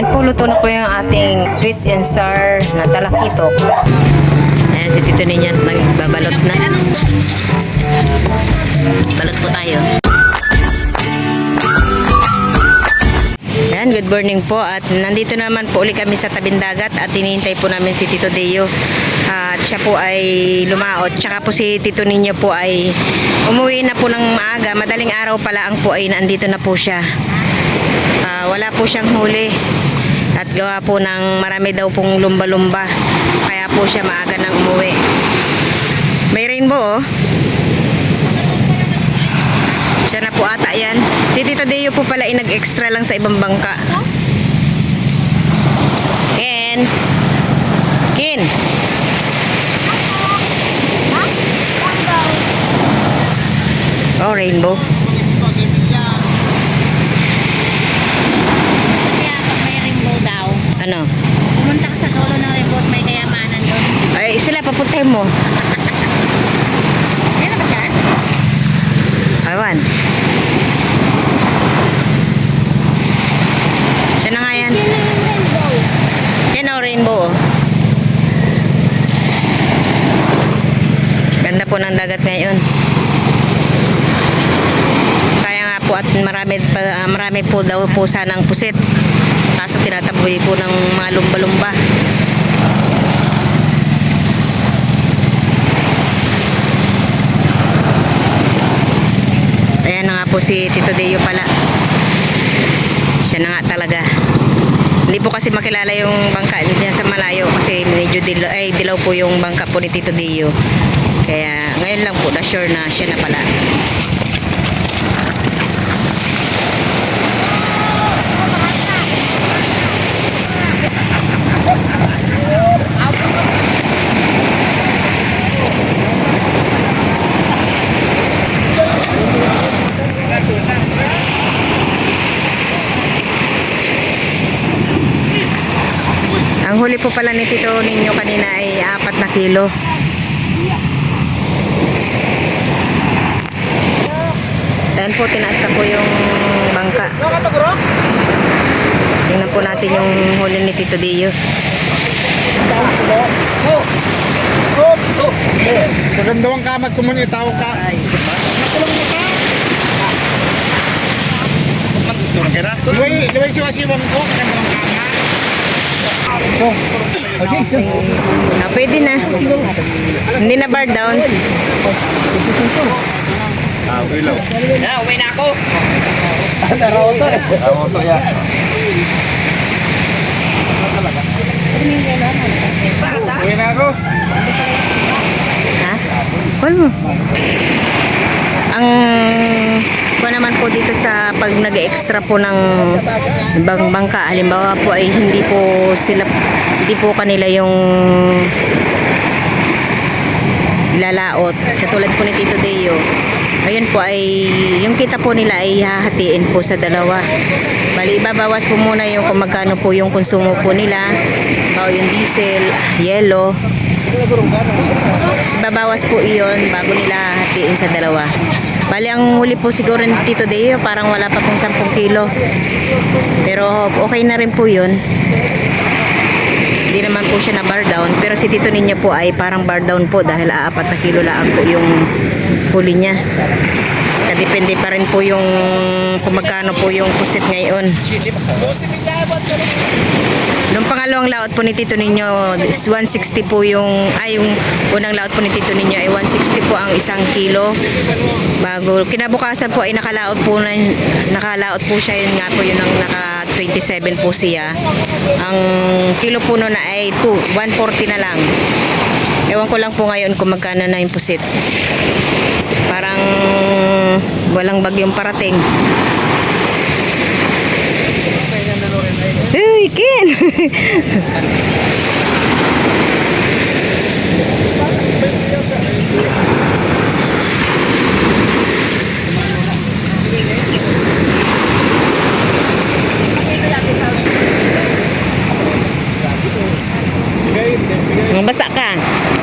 Ayan po, luto na po yung ating sweet and sour na talakitok. Ayan, si Tito Ninyan nagbabalot na. Balot po tayo. Ayan, good morning po. At nandito naman po uli kami sa tabing dagat at hinihintay po namin si Tito Deo. At siya po ay lumaot. Tsaka po si Tito Ninyo po ay umuwi na po ng maaga. Madaling araw pala ang po ay nandito na po siya. Ah, wala po siyang huli. At gawa po ng marami daw pong lumba-lumba. Kaya po siya maaga nang umuwi. May rainbow oh. Siya na po ata yan. Si Tito Deo po pala ay nag-extra lang sa ibang bangka. Ken. Ken. Oh, rainbow. Kaya pag may rainbow daw, Ano? pumunta ka sa dulo ng at may kayamanan doon. Ay, sila papuntahin mo. Yan ba siya? Awan. Siya na nga yan. Yan o, rainbow. oh. Ganda po ng dagat ngayon. Kaya nga po at marami, pa- marami po daw po sanang pusit. Kaso tinataboy po ng mga lumba-lumba. Ayan na nga po si Tito Deo pala. Siya na nga talaga. Hindi po kasi makilala yung bangka niya sa malayo kasi medyo dilaw, ay, dilaw po yung bangka po ni Tito Deo. Kaya ngayon lang po na sure na siya na pala. Ang huli po pala ni Tito ninyo kanina ay apat na kilo. Ayan po, tinaas na po yung bangka. Tingnan po natin yung huli ni Tito Dio. Magandawang kamat ko muna itaw ka. Luway, luway siwa-siwang ko. Magandawang kamat. Ah, pwede na. Hindi na bar down. Ah, ilaw. Ya, uwi na ako. Naroto. Naroto yan. Uwi na ako. Ha? Wala mo. Ang ko naman po dito sa pag nag-extra po ng bang bangka, halimbawa po ay hindi po sila hindi po kanila yung lalaot. Katulad po ni Tito Deo. Ayun po ay yung kita po nila ay hahatiin po sa dalawa. Bali, ibabawas po muna yung kung magkano po yung konsumo po nila. O yung diesel, yellow. Babawas po iyon bago nila hatiin sa dalawa. Bali, ang huli po siguro Tito Deo, parang wala pa pong 10 kilo. Pero okay na rin po yun. Hindi naman po siya na bar down. Pero si Tito Ninyo po ay parang bar down po dahil aapat na kilo lang po yung huli niya. Kadepende pa rin po yung kung magkano po yung pusit ngayon. Nung pangalawang laot po ni Tito Ninyo, is 160 po yung, ay yung unang laot po ni Tito Ninyo ay 160 po ang isang kilo. Bago, kinabukasan po ay nakalaot po na, nakalaot po siya yun nga po yun ang naka 27 po siya. Ang kilo po na ay 2, 140 na lang. Ewan ko lang po ngayon kung magkano na yung pusit. Parang walang bagyong parating. Uy, Ken! Basa ka.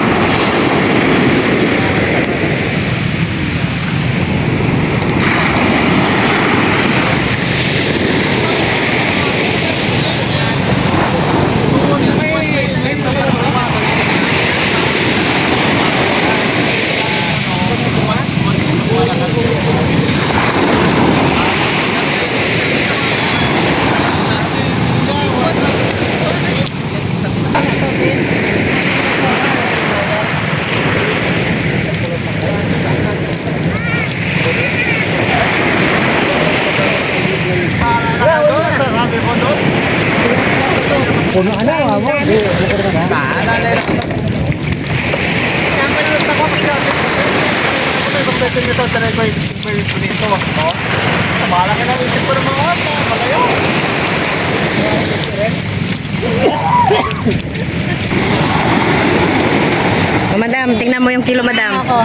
Puno ano, amo. Maalala lang. Pagpapit nito, taray ko yung nito. No? Malaki lang isip ko ng mga ano. Malayo. Oh, madam, tingnan mo yung kilo, madam. Ako.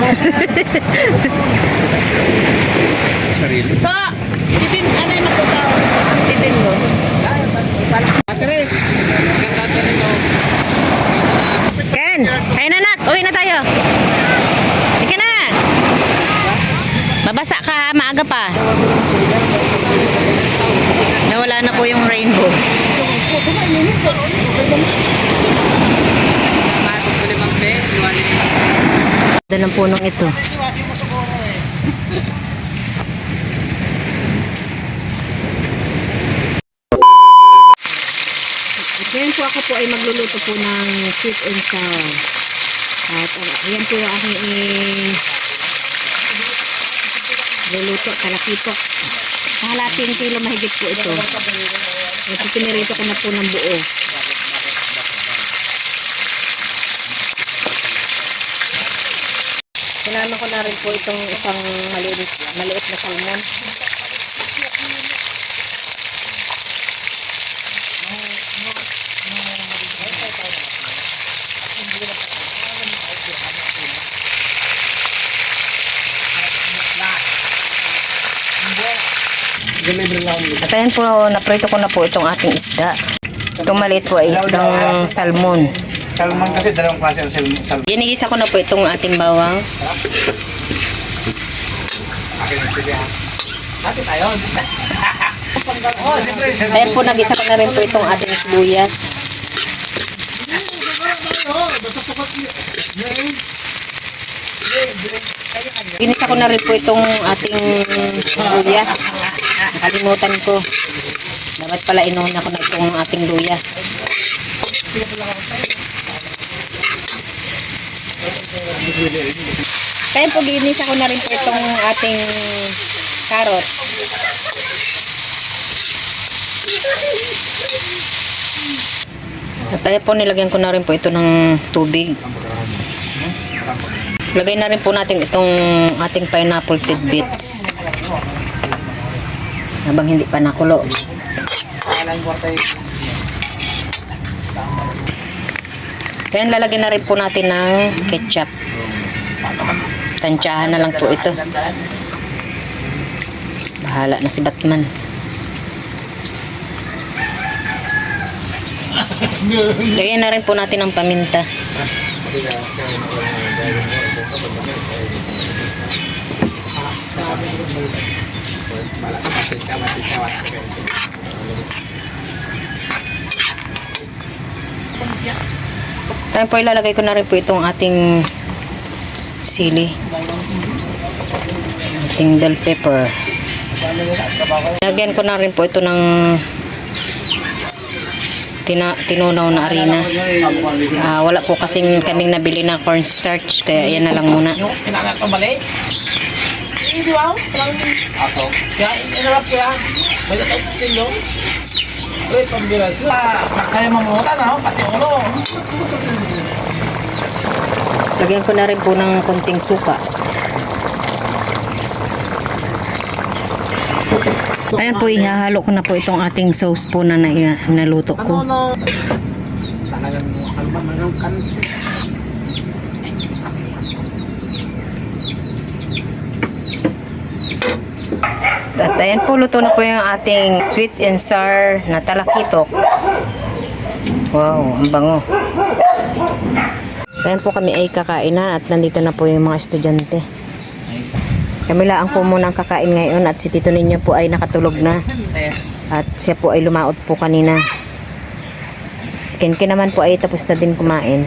Sarili. So, titin, ano yung nakuha? Titin mo. Atire. Ken, kayo na nak. Uwi na tayo. Ika na. Babasa ka ha, maaga pa. Nawala na po yung rainbow. Ganda ng punong ito. Ngayon po ako po ay magluluto po ng sweet and sour. At ayan po yung aking i- luluto, kalakipok. Kahalating kilo mahigit po ito. At pinirito ko na po ng buo. Sinama ko na rin po itong isang maliit, maliit na salmon. At ayan po, naprito ko na po itong ating isda. Itong maliit po ay isdang salmon. Salmon kasi dalawang klase ng salmon. Salmon. Ginigisa ko na po itong ating bawang. Akin tayo. Ayan po, nagisa ko na rin po itong ating sibuyas. Ginisa ko na rin po itong ating luya. Nakalimutan ko. Dapat pala inuuna ko na itong ating luya. Kaya po ginisa ko na rin po itong ating carrot. At ayan po nilagyan ko na rin po ito ng tubig. Lagay na rin po natin itong ating pineapple tidbits. Habang hindi pa nakulo. Kaya lalagyan na rin po natin ng ketchup. Tansyahan na lang po ito. Bahala na si Batman. Lagyan na rin po natin ng paminta. Tayo po ilalagay ko na rin po itong ating sili. Ating bell pepper. Lagyan ko na rin po ito ng tina, tinunaw na harina. Ah, wala po kasing kaming nabili na cornstarch kaya yan na lang muna. Ko mali. Hindi ba? Ako. Kaya inarap ko yan. May tatay sinyo. Uy, pambiras. Masaya mamuta na, pati ulo. Lagyan ko na rin po ng konting suka. Ayan po, ihahalo ko na po itong ating sauce po na, na naluto ko. Ano, no? Talagang salman na yung. At ayan po, luto na po yung ating sweet and sour na talakitok. Wow, ang bango. Ayan po kami ay kakain na at nandito na po yung mga estudyante. Kami lang po muna ang kakain ngayon at si Tito Ninyo po ay nakatulog na. At siya po ay lumaot po kanina. Si Kenke naman po ay tapos na din kumain.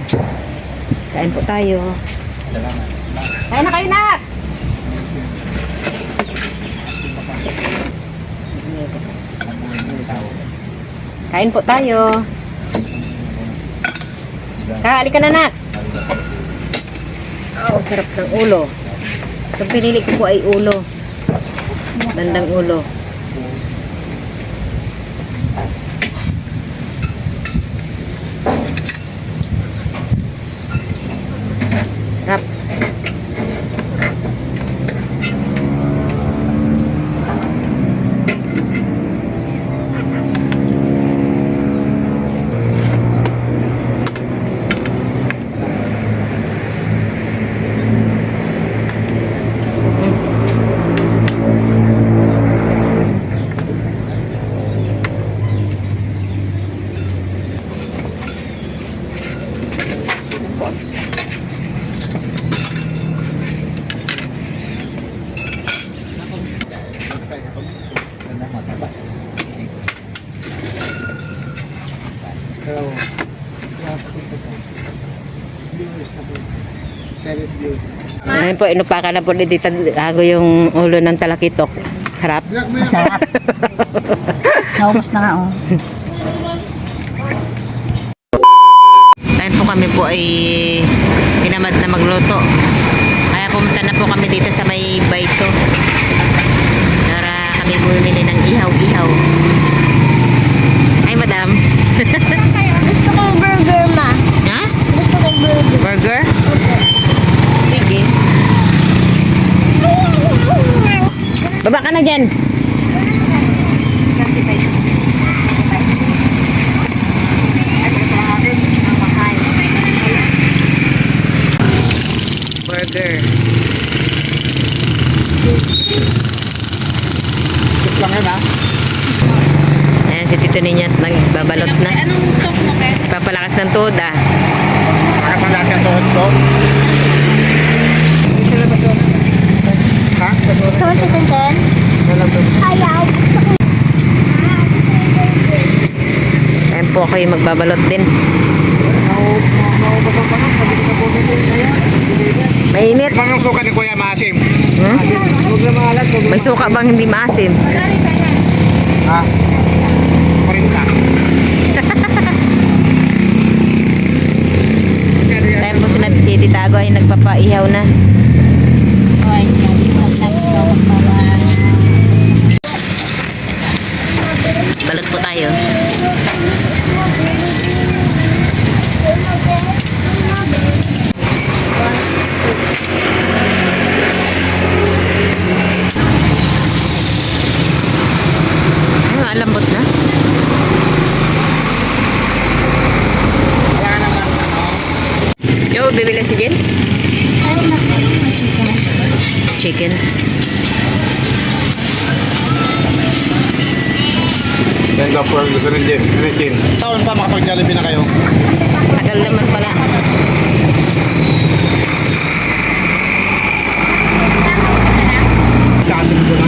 Kain po tayo. Kain na kayo na! Kain po tayo. Kaali ka na nak. Oh, sarap ng ulo. Ang pinili ko po ay ulo. Bandang ulo. Oo. Senate view. Ayun po, inupakan na po ni Tita Ago yung ulo ng talakitok. Harap. Masarap. Naubos na nga oh. Dahil po kami po ay pinamad na magluto. Kaya pumunta na po kami dito sa may baito. Para kami bumili ng ihaw-ihaw. Ay, madam. Gusto kong burger, ma. Ha? Gusto kong burger. Burger? Sige. Baba ka na dyan. Burger. Tip lang yun ha. Ayan si Tito Ninyo at nagbabalot na. Anong sauce mo, Ken? Papalakas ng tuhod ah. Natin ang tuhod ko? Ha? Gusto mo chicken ten? Ayaw. Ayan po ako yung magbabalot din. Mainit. Anong suka ni Kuya Masim? Hmm? May suka bang hindi maasim? Ha? 40. Dahil po sina si Tita Ago ay nagpapaihaw na. Okay, sinabi ko lang ito. Balot po tayo. Ay, alambot na. Wala naman ano. Yo, bibili si James? Chicken. Yan daw po gusto rin din. Rikin. Taon pa makapag-jollibee na kayo? Tagal naman pala. Katin ko na.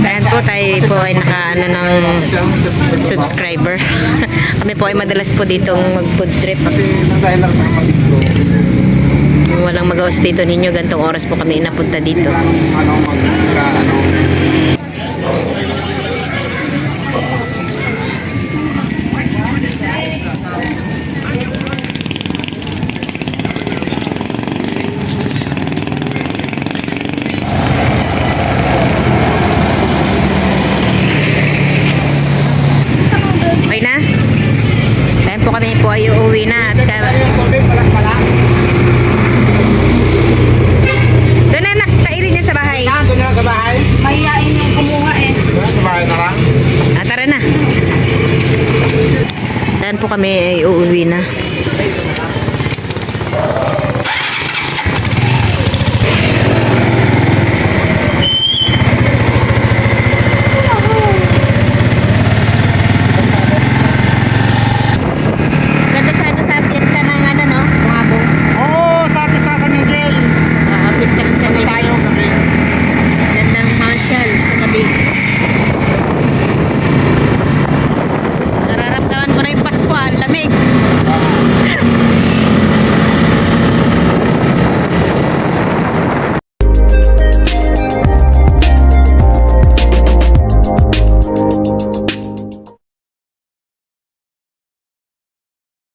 Ayan po, tayo po ay naka ano, ng subscriber. Kami po ay madalas po ditong mag-food trip. Kasi nang dahil lang sa kapatid ko. Walang magawas dito ninyo, gantong oras po kami napunta dito. Ano, mag, ano, po kami ay uuwi na.